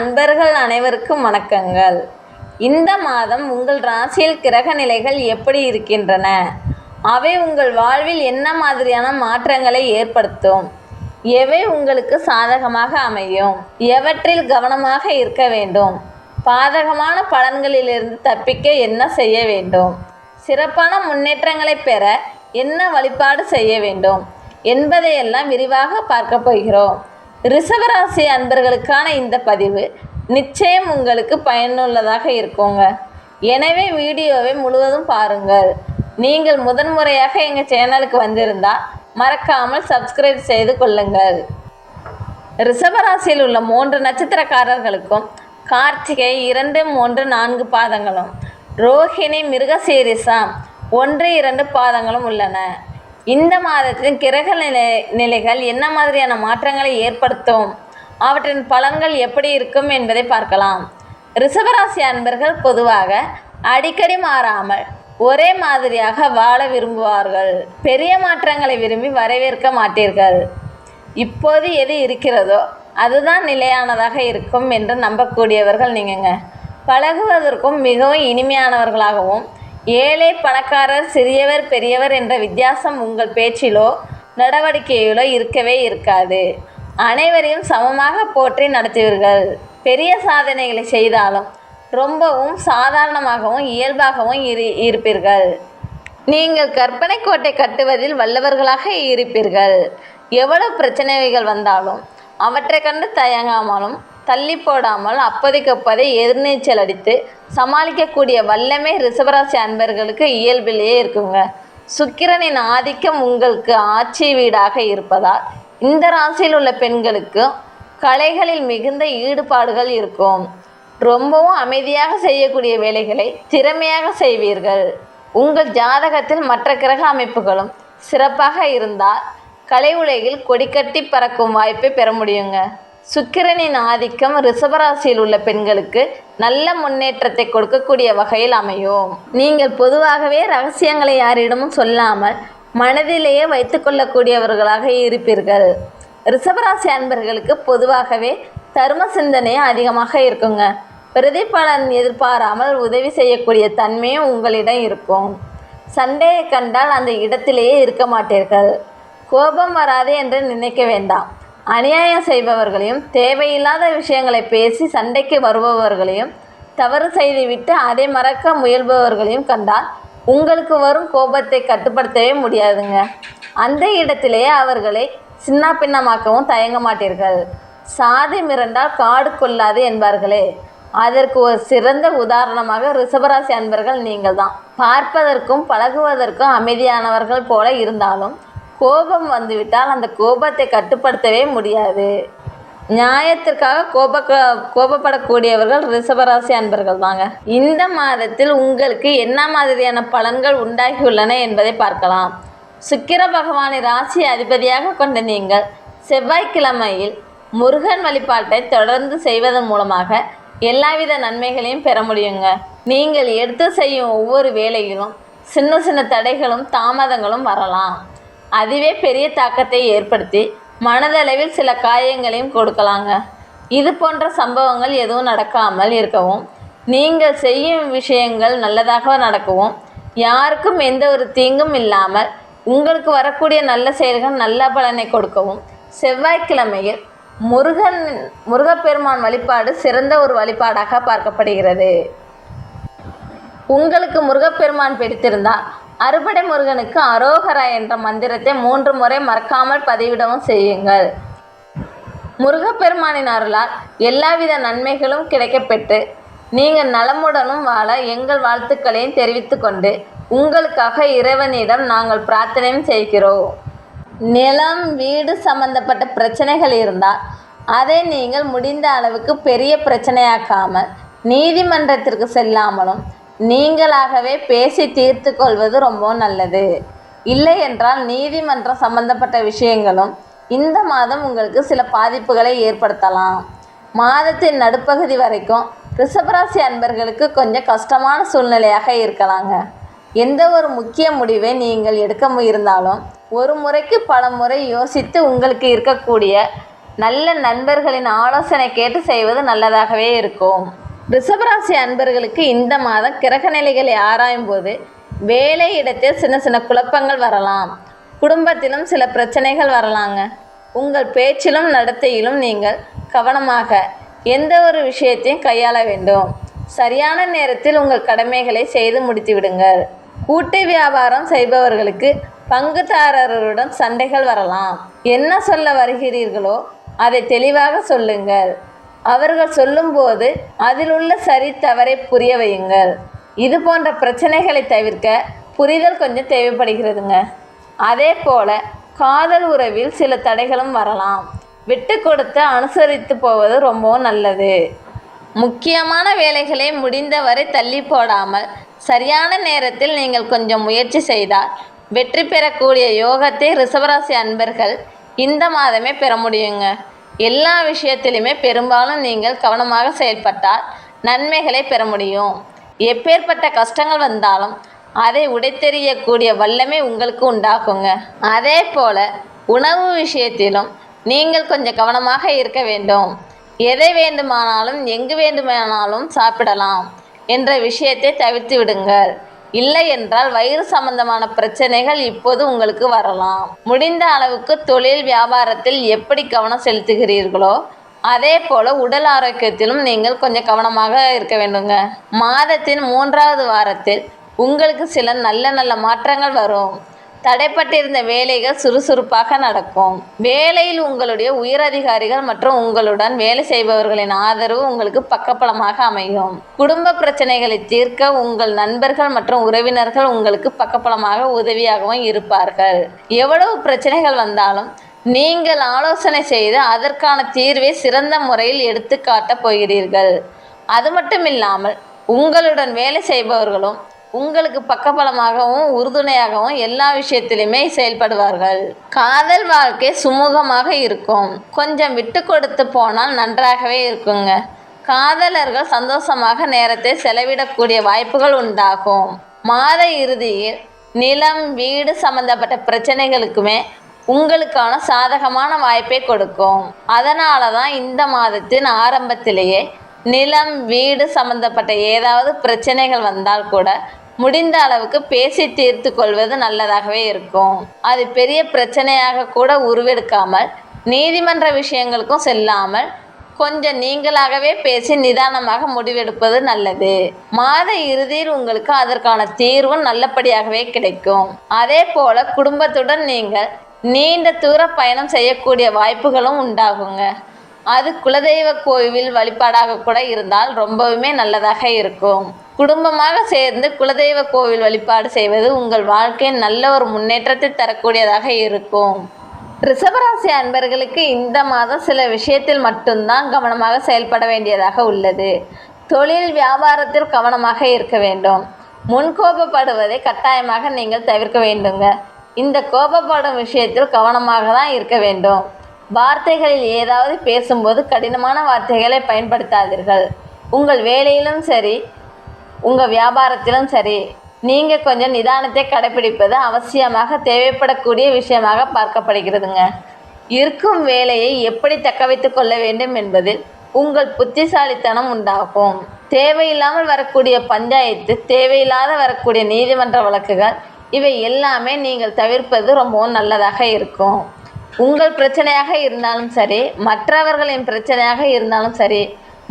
அன்பர்கள் அனைவருக்கும் வணக்கங்கள். இந்த மாதம் உங்கள் ராசியில் கிரக நிலைகள் எப்படி இருக்கின்றன? அவை உங்கள் வாழ்வில் என்ன மாதிரியான மாற்றங்களை ஏற்படுத்தும்? எவை உங்களுக்கு சாதகமாக அமையும்? எவற்றில் கவனமாக இருக்க வேண்டும்? பாதகமான பலன்களிலிருந்து தப்பிக்க என்ன செய்ய வேண்டும்? சிறப்பான முன்னேற்றங்களை பெற என்ன வழிபாடு செய்ய வேண்டும்? என்பதையெல்லாம் விரிவாக பார்க்க போகிறோம். ரிஷபராசி அன்பர்களுக்கான இந்த பதிவு நிச்சயம் உங்களுக்கு பயனுள்ளதாக இருக்குங்க. எனவே வீடியோவை முழுவதும் பாருங்கள். நீங்கள் முதன்முறையாக எங்கள் சேனலுக்கு வந்திருந்தால் மறக்காமல் சப்ஸ்கிரைப் செய்து கொள்ளுங்கள். ரிஷபராசியில் உள்ள மூன்று நட்சத்திரக்காரர்களுக்கும் கார்த்திகை இரண்டு மூன்று நான்கு பாதங்களும் ரோஹிணி மிருகசீரிசம் ஒன்று இரண்டு பாதங்களும் உள்ளன. இந்த மாதத்தின் கிரக நிலை நிலைகள் என்ன மாதிரியான மாற்றங்களை ஏற்படுத்தும்? அவற்றின் பலன்கள் எப்படி இருக்கும் என்பதை பார்க்கலாம். ரிஷபராசி அன்பர்கள் பொதுவாக அடிக்கடி மாறாமல் ஒரே மாதிரியாக வாழ விரும்புவார்கள். பெரிய மாற்றங்களை விரும்பி வரவேற்க மாட்டீர்கள். இப்போது எது இருக்கிறதோ அதுதான் நிலையானதாக இருக்கும் என்று நம்பக்கூடியவர்கள் நீங்கங்க. பழகுவதற்கும் மிகவும் இனிமையானவர்களாகவும் ஏழை பணக்காரர் சிறியவர் பெரியவர் என்ற வித்தியாசம் உங்கள் பேச்சிலோ நடவடிக்கையிலோ இருக்கவே இருக்காது. அனைவரையும் சமமாக போற்றி நடத்துவீர்கள். பெரிய சாதனைகளை செய்தாலும் ரொம்பவும் சாதாரணமாகவும் இயல்பாகவும் இரு இருப்பீர்கள். நீங்கள் கற்பனை கோட்டை கட்டுவதில் வல்லவர்களாக இருப்பீர்கள். எவ்வளவு பிரச்சனைகள் வந்தாலும் அவற்றை கண்டு தயங்காமலும் தள்ளி போடாமல் அப்போதைக்கு எதிர்நீச்சல் அடித்து சமாளிக்கக்கூடிய வல்லமை ரிஷபராசி அன்பர்களுக்கு இயல்பிலேயே இருக்குங்க. சுக்கிரனின் ஆதிக்கம் உங்களுக்கு ஆட்சி வீடாக இருப்பதால் இந்த ராசியில் உள்ள பெண்களுக்கு கலைகளில் மிகுந்த ஈடுபாடுகள் இருக்கும். ரொம்பவும் அமைதியாக செய்யக்கூடிய வேலைகளை திறமையாக செய்வீர்கள். உங்கள் ஜாதகத்தில் மற்ற கிரக அமைப்புகளும் சிறப்பாக இருந்தால் கலை உலகில் கொடிக்கட்டி பறக்கும் வாய்ப்பை பெற முடியுங்க. சுக்கிரனின் ஆதிக்கம் ரிஷபராசியில் உள்ள பெண்களுக்கு நல்ல முன்னேற்றத்தை கொடுக்கக்கூடிய வகையில் அமையும். நீங்கள் பொதுவாகவே ரகசியங்களை யாரிடமும் சொல்லாமல் மனதிலேயே வைத்துக்கொள்ளக்கூடியவர்களாக இருப்பீர்கள். ரிஷபராசி அன்பர்களுக்கு பொதுவாகவே தர்ம சிந்தனை அதிகமாக இருக்குங்க. பிரதிபலன் எதிர்பாராமல் உதவி செய்யக்கூடிய தன்மையும் உங்களிடம் இருக்கும். சண்டையை கண்டால் அந்த இடத்திலேயே இருக்க மாட்டீர்கள். கோபம் வராது என்று நினைக்க வேண்டாம். அநியாயம் செய்பவர்களையும் தேவையில்லாத விஷயங்களை பேசி சண்டைக்கு வருபவர்களையும் தவறு செய்துவிட்டு அதை மறக்க முயல்பவர்களையும் கண்டால் உங்களுக்கு வரும் கோபத்தை கட்டுப்படுத்தவே முடியாதுங்க. அந்த இடத்திலேயே அவர்களை சின்ன பின்னமாக்கவும் தயங்க மாட்டீர்கள். சாதி மிரண்டால் காடு கொள்ளாது என்பார்களே. அதற்கு ஒரு சிறந்த உதாரணமாக ரிஷபராசி அன்பர்கள் நீங்கள் தான் பார்ப்பதற்கும் பழகுவதற்கும் அமைதியானவர்கள் போல இருந்தாலும் கோபம் வந்துவிட்டால் அந்த கோபத்தை கட்டுப்படுத்தவே முடியாது. நியாயத்திற்காக கோப கோபப்படக்கூடியவர்கள் ரிஷபராசி அன்பர்கள் தாங்க. இந்த மாதத்தில் உங்களுக்கு என்ன மாதிரியான பலன்கள் உண்டாகியுள்ளன என்பதை பார்க்கலாம். சுக்கிர பகவானை ராசி அதிபதியாக கொண்ட நீங்கள் செவ்வாய்க்கிழமையில் முருகன் வழிபாட்டை தொடர்ந்து செய்வதன் மூலமாக எல்லாவித நன்மைகளையும் பெற முடியுங்க. நீங்கள் எடுத்து செய்யும் ஒவ்வொரு வேலையிலும் சின்ன சின்ன தடைகளும் தாமதங்களும் வரலாம். அதுவே பெரிய தாக்கத்தை ஏற்படுத்தி மனதளவில் சில காயங்களையும் கொடுக்கலாங்க. இது போன்ற சம்பவங்கள் எதுவும் நடக்காமல் இருக்கவும் நீங்கள் செய்யும் விஷயங்கள் நல்லதாக நடக்கவும் யாருக்கும் எந்த ஒரு தீங்கும் இல்லாமல் உங்களுக்கு வரக்கூடிய நல்ல செயல்கள் நல்ல பலனை கொடுக்கவும் செவ்வாய்க்கிழமையில் முருகன் முருகப்பெருமான் வழிபாடு சிறந்த ஒரு வழிபாடாக பார்க்கப்படுகிறது. உங்களுக்கு முருகப்பெருமான் பிடித்திருந்தால் அறுபடை முருகனுக்கு அரோகரா என்ற மந்திரத்தை மூன்று முறை மறக்காமல் பதிவிடவும் செய்யுங்கள். முருகப்பெருமானின் அருளால் எல்லாவித நன்மைகளும் கிடைக்கப்பெற்று நீங்கள் நலமுடனும் வாழ எங்கள் வாழ்த்துக்களையும் தெரிவித்துக்கொண்டு உங்களுக்காக இறைவனிடம் நாங்கள் பிரார்த்தனையும் செய்கிறோம். நிலம் வீடு சம்பந்தப்பட்ட பிரச்சனைகள் இருந்தால் அதை நீங்கள் முடிந்த அளவுக்கு பெரிய பிரச்சனையாக்காமல் நீதிமன்றத்திற்கு செல்லாமலும் நீங்களாகவே பேசி தீர்த்து கொள்வது ரொம்ப நல்லது. இல்லை என்றால் நீதிமன்றம் சம்பந்தப்பட்ட விஷயங்களும் இந்த மாதம் உங்களுக்கு சில பாதிப்புகளை ஏற்படுத்தலாம். மாதத்தின் நடுப்பகுதி வரைக்கும் ரிஷபராசி அன்பர்களுக்கு கொஞ்சம் கஷ்டமான சூழ்நிலையாக இருக்கலாங்க. எந்த ஒரு முக்கிய முடிவை நீங்கள் எடுக்க இருந்தாலும் ஒரு முறைக்கு பல முறை யோசித்து உங்களுக்கு இருக்கக்கூடிய நல்ல நண்பர்களின் ஆலோசனை கேட்டு செய்வது நல்லதாகவே இருக்கும். ரிஷபராசி அன்பர்களுக்கு இந்த மாதம் கிரக நிலைகளை ஆராயும் போது வேலை இடத்தில் சின்ன சின்ன குழப்பங்கள் வரலாம். குடும்பத்திலும் சில பிரச்சனைகள் வரலாங்க. உங்கள் பேச்சிலும் நடத்தையிலும் நீங்கள் கவனமாக எந்த ஒரு விஷயத்தையும் கையாள வேண்டும். சரியான நேரத்தில் உங்கள் கடமைகளை செய்து முடித்து விடுங்கள். கூட்டு வியாபாரம் செய்பவர்களுக்கு பங்குதாரருடன் சண்டைகள் வரலாம். என்ன சொல்ல வருகிறீர்களோ அதை தெளிவாக சொல்லுங்கள். அவர்கள் சொல்லும்போது அதில் உள்ள சரி தவறை புரிய வையுங்கள். இது போன்ற பிரச்சனைகளை தவிர்க்க புரிதல் கொஞ்சம் தேவைப்படுகிறதுங்க. அதே போல காதல் உறவில் சில தடைகளும் வரலாம். விட்டு கொடுத்து அனுசரித்து போவது ரொம்பவும் நல்லது. முக்கியமான வேலைகளை முடிந்தவரை தள்ளி போடாமல் சரியான நேரத்தில் நீங்கள் கொஞ்சம் முயற்சி செய்தால் வெற்றி பெறக்கூடிய யோகத்தை ரிஷபராசி அன்பர்கள் இந்த மாதமே பெற முடியுங்க. எல்லா விஷயத்திலுமே பெரும்பாலும் நீங்கள் கவனமாக செயல்பட்டால் நன்மைகளை பெற முடியும். எப்பேற்பட்ட கஷ்டங்கள் வந்தாலும் அதை உடைத்தெறியக்கூடிய வல்லமை உங்களுக்கு உண்டாக்குங்க. அதே போல் உணவு விஷயத்திலும் நீங்கள் கொஞ்சம் கவனமாக இருக்க வேண்டும். எதை வேண்டுமானாலும் எங்கு வேண்டுமானாலும் சாப்பிடலாம் என்ற விஷயத்தை தவிர்த்து விடுங்கள். இல்லை என்றால் வயிறு சம்பந்தமான பிரச்சனைகள் இப்போது உங்களுக்கு வரலாம். முடிந்த அளவுக்கு தொழில் வியாபாரத்தில் எப்படி கவனம் செலுத்துகிறீர்களோ அதே போல் உடல் ஆரோக்கியத்திலும் நீங்கள் கொஞ்சம் கவனமாக இருக்க வேண்டுங்க. மாதத்தின் மூன்றாவது வாரத்தில் உங்களுக்கு சில நல்ல நல்ல மாற்றங்கள் வரும். தடைப்பட்டிருந்த வேலைகள் சுறுசுறுப்பாக நடக்கும். வேலையில் உங்களுடைய உயரதிகாரிகள் மற்றும் உங்களுடன் வேலை செய்பவர்களின் ஆதரவு உங்களுக்கு பக்கபலமாக அமையும். குடும்ப பிரச்சனைகளை தீர்க்க உங்கள் நண்பர்கள் மற்றும் உறவினர்கள் உங்களுக்கு பக்கபலமாக உதவியாகவும் இருப்பார்கள். எவ்வளவு பிரச்சனைகள் வந்தாலும் நீங்கள் ஆலோசனை செய்து அதற்கான தீர்வை சிறந்த முறையில் எடுத்து காட்டப் போகிறீர்கள். அது மட்டும் இல்லாமல் உங்களுடன் வேலை செய்பவர்களும் உங்களுக்கு பக்கபலமாகவும் உறுதுணையாகவும் எல்லா விஷயத்திலுமே செயல்படுவார்கள். காதல் வாழ்க்கை சுமூகமாக இருக்கும். கொஞ்சம் விட்டு கொடுத்து போனால் நன்றாகவே இருக்குங்க. காதலர்கள் சந்தோஷமாக நேரத்தை செலவிடக்கூடிய வாய்ப்புகள் உண்டாகும். மாத இறுதியில் நிலம் வீடு சம்பந்தப்பட்ட பிரச்சனைகளுக்குமே உங்களுக்கான சாதகமான வாய்ப்பை கொடுக்கும். அதனால தான் இந்த மாதத்தின் ஆரம்பத்திலேயே நிலம் வீடு சம்பந்தப்பட்ட ஏதாவது பிரச்சனைகள் வந்தால் கூட முடிந்த அளவுக்கு பேசி தீர்த்து கொள்வது நல்லதாகவே இருக்கும். அது பெரிய பிரச்சனையாக கூட உருவெடுக்காமல் நீதிமன்ற விஷயங்களுக்கும் செல்லாமல் கொஞ்சம் நீங்களாகவே பேசி நிதானமாக முடிவெடுப்பது நல்லது. மாத இறுதியில் உங்களுக்கு அதற்கான தீர்வும் நல்லபடியாகவே கிடைக்கும். அதே போல குடும்பத்துடன் நீங்கள் நீண்ட தூர பயணம் செய்யக்கூடிய வாய்ப்புகளும் உண்டாகுங்க. அது குலதெய்வ கோவில் வழிபாடாக கூட இருந்தால் ரொம்பவுமே நல்லதாக இருக்கும். குடும்பமாக சேர்ந்து குலதெய்வ கோவில் வழிபாடு செய்வது உங்கள் வாழ்க்கையில் நல்ல ஒரு முன்னேற்றத்தை தரக்கூடியதாக இருக்கும். ரிஷபராசி அன்பர்களுக்கு இந்த மாதம் சில விஷயத்தில் மட்டும்தான் கவனமாக செயல்பட வேண்டியதாக உள்ளது. தொழில் வியாபாரத்தில் கவனமாக இருக்க வேண்டும். முன்கோபப்படுவதை கட்டாயமாக நீங்கள் தவிர்க்க வேண்டுங்க. இந்த கோபப்படும் விஷயத்தில் கவனமாக தான் இருக்க வேண்டும். வார்த்தைகளில் ஏதாவது பேசும்போது கடினமான வார்த்தைகளை பயன்படுத்தாதீர்கள். உங்கள் வேலையிலும் சரி உங்கள் வியாபாரத்திலும் சரி நீங்கள் கொஞ்சம் நிதானத்தை கடைப்பிடிப்பது அவசியமாக தேவைப்படக்கூடிய விஷயமாக பார்க்கப்படுகிறதுங்க. இருக்கும் வேலையை எப்படி தக்க வைத்து கொள்ள வேண்டும் என்பதில் உங்கள் புத்திசாலித்தனம் உண்டாகும். தேவையில்லாமல் வரக்கூடிய பஞ்சாயத்து தேவையில்லாத வரக்கூடிய நீதிமன்ற வழக்குகள் இவை எல்லாமே நீங்கள் தவிர்ப்பது ரொம்பவும் நல்லதாக இருக்கும். உங்கள் பிரச்சனையாக இருந்தாலும் சரி மற்றவர்களின் பிரச்சனையாக இருந்தாலும் சரி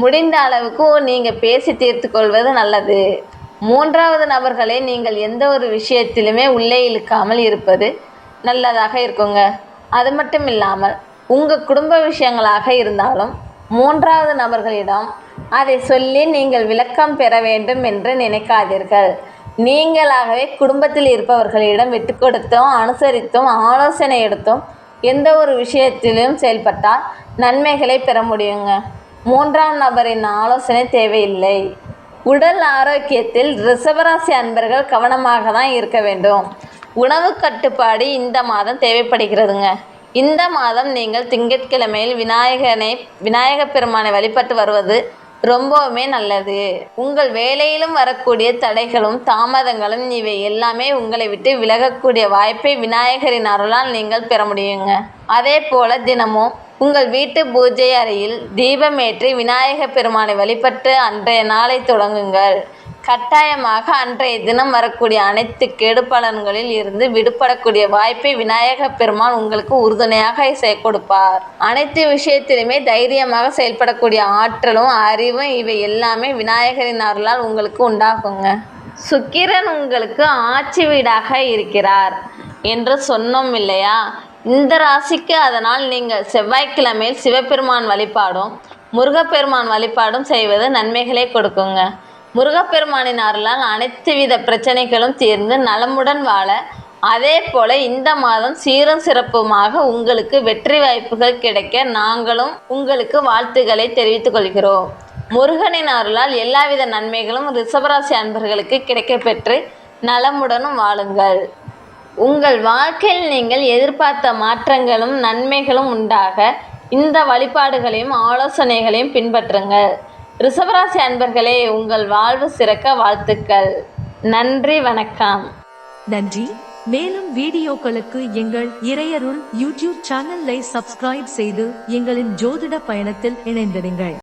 முடிந்த அளவுக்கு நீங்கள் பேசி தீர்த்து கொள்வது நல்லது. மூன்றாவது நபர்களை நீங்கள் எந்த ஒரு விஷயத்திலுமே உள்ளே இழுக்காமல் இருப்பது நல்லதாக இருக்குங்க. அது மட்டும் இல்லாமல் உங்கள் குடும்ப விஷயங்களாக இருந்தாலும் மூன்றாவது நபர்களிடம் அதை சொல்லி நீங்கள் விளக்கம் பெற வேண்டும் என்று நினைக்காதீர்கள். நீங்களாகவே குடும்பத்தில் இருப்பவர்களிடம் விட்டு கொடுத்தும் அனுசரித்தும் ஆலோசனை எடுத்தும் எந்த ஒரு விஷயத்திலும் செயல்பட்டால் நன்மைகளை பெற முடியுங்க. மூன்றாம் நபரின் ஆலோசனை தேவையில்லை. உடல் ஆரோக்கியத்தில் ரிசவராசி அன்பர்கள் கவனமாக தான் இருக்க வேண்டும். உணவு கட்டுப்பாடு இந்த மாதம் தேவைப்படுகிறதுங்க. இந்த மாதம் நீங்கள் திங்கட்கிழமையில் விநாயகனை விநாயகப் பெருமானை வழிபட்டு வருவது ரொம்பவுமே நல்லது. உங்கள் வேலையிலும் வரக்கூடிய தடைகளும் தாமதங்களும் இவை எல்லாமே உங்களை விட்டு விலகக்கூடிய வாய்ப்பை விநாயகரின் அருளால் நீங்கள் பெற முடியுங்க. அதே போல தினமும் உங்கள் வீட்டு பூஜை அறையில் தீபமேற்றி விநாயகர் பெருமானை வழிபட்டு அன்றைய நாளை தொடங்குங்கள். கட்டாயமாக அன்றைய தினம் வரக்கூடிய அனைத்து கெடு பலன்களில் இருந்து விடுபடக்கூடிய வாய்ப்பை விநாயக பெருமான் உங்களுக்கு உறுதுணையாக கொடுப்பார் அனைத்து விஷயத்திலுமே தைரியமாக செயல்படக்கூடிய ஆற்றலும் அறிவும் இவை எல்லாமே விநாயகரின் அருளால் உங்களுக்கு உண்டாகுங்க. சுக்கிரன் உங்களுக்கு ஆட்சி வீடாக இருக்கிறார் என்று சொன்னோம் இல்லையா? இந்த ராசிக்கு அதனால் நீங்கள் செவ்வாய்க்கிழமையில் சிவபெருமான் வழிபாடும் முருகப்பெருமான் வழிபாடும் செய்வது நன்மைகளை கொடுக்குங்க. முருகப்பெருமானின் அருளால் அனைத்து வித பிரச்சனைகளும் தீர்ந்து நலமுடன் வாழ அதே போல இந்த மாதம் சீரும் சிறப்புமாக உங்களுக்கு வெற்றி வாய்ப்புகள் கிடைக்க நாங்களும் உங்களுக்கு வாழ்த்துக்களை தெரிவித்துக் கொள்கிறோம். முருகனின் அருளால் எல்லாவித நன்மைகளும் ரிஷபராசி அன்பர்களுக்கு கிடைக்கப்பெற்று நலமுடனும் வாழுங்கள். உங்கள் வாழ்க்கையில் நீங்கள் எதிர்பார்த்த மாற்றங்களும் நன்மைகளும் உண்டாக இந்த வழிபாடுகளையும் ஆலோசனைகளையும் பின்பற்றுங்கள். ரிஷபராசி அன்பர்களே உங்கள் வாழ்வு சிறக்க வாழ்த்துக்கள். நன்றி வணக்கம். நன்றி. மேலும் வீடியோக்களுக்கு எங்கள் இறையருள் யூடியூப் சேனலை சப்ஸ்கிரைப் செய்து எங்களின் ஜோதிட பயணத்தில் இணைந்திருங்கள்